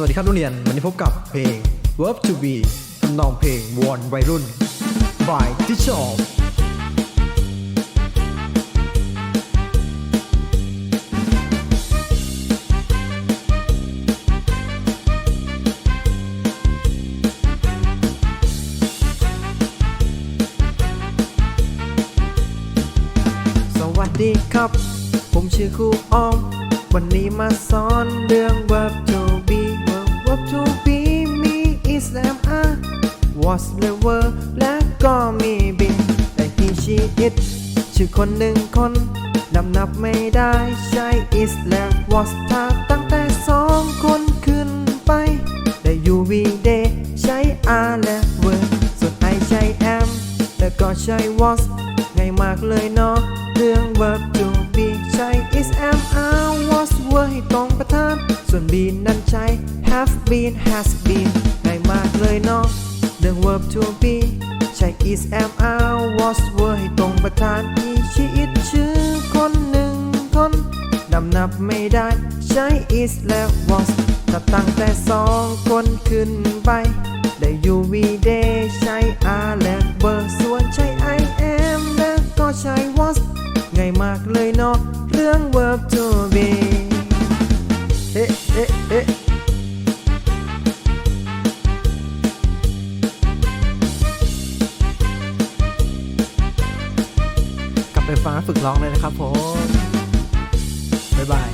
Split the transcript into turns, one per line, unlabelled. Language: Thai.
สวัสดีครับนักเรียน วันนี้พบกับเพลง Verb to be ทำนองเพลงวอนวัยรุ่น by t e a c h e r สวัสดีครับ ผมชื่อครูออม วันนี้มาสอนเรื่อง verb to was และ were และก็มี been แต่ he she it ชื่อคนหนึ่งคนนับนับไม่ได้ใช้ is และ was ถ้าตั้งแต่สองคนขึ้นไป แต่ you we they ใช้ are และ were ส่วน I ใช้ am แล้วก็ใช้ was ง่ายมากเลยเนาะเรื่อง verb to be ใช้ is am are was were ให้ตรงประธาน ส่วน be นั้นใช้ have been has been ง่ายมากเลยเนาะ เรื่อง verb to be ใช้ is am are was were ให้ตรงประธาน he she it ชื่อคนหนึ่งคนนำนับไม่ได้ใช้ is และ was ถ้าตั้งแต่สองคนขึ้นไป ได้ you we they ใช้ are และ were ส่วนใช้ I am และก็ใช้ was ง่ายมากเลยเนาะเรื่อง verb to be เอ๊ะเอ๊ะเอ๊ะ ฟังและฝึกร้องเลยนะครับผม บ๊ายบาย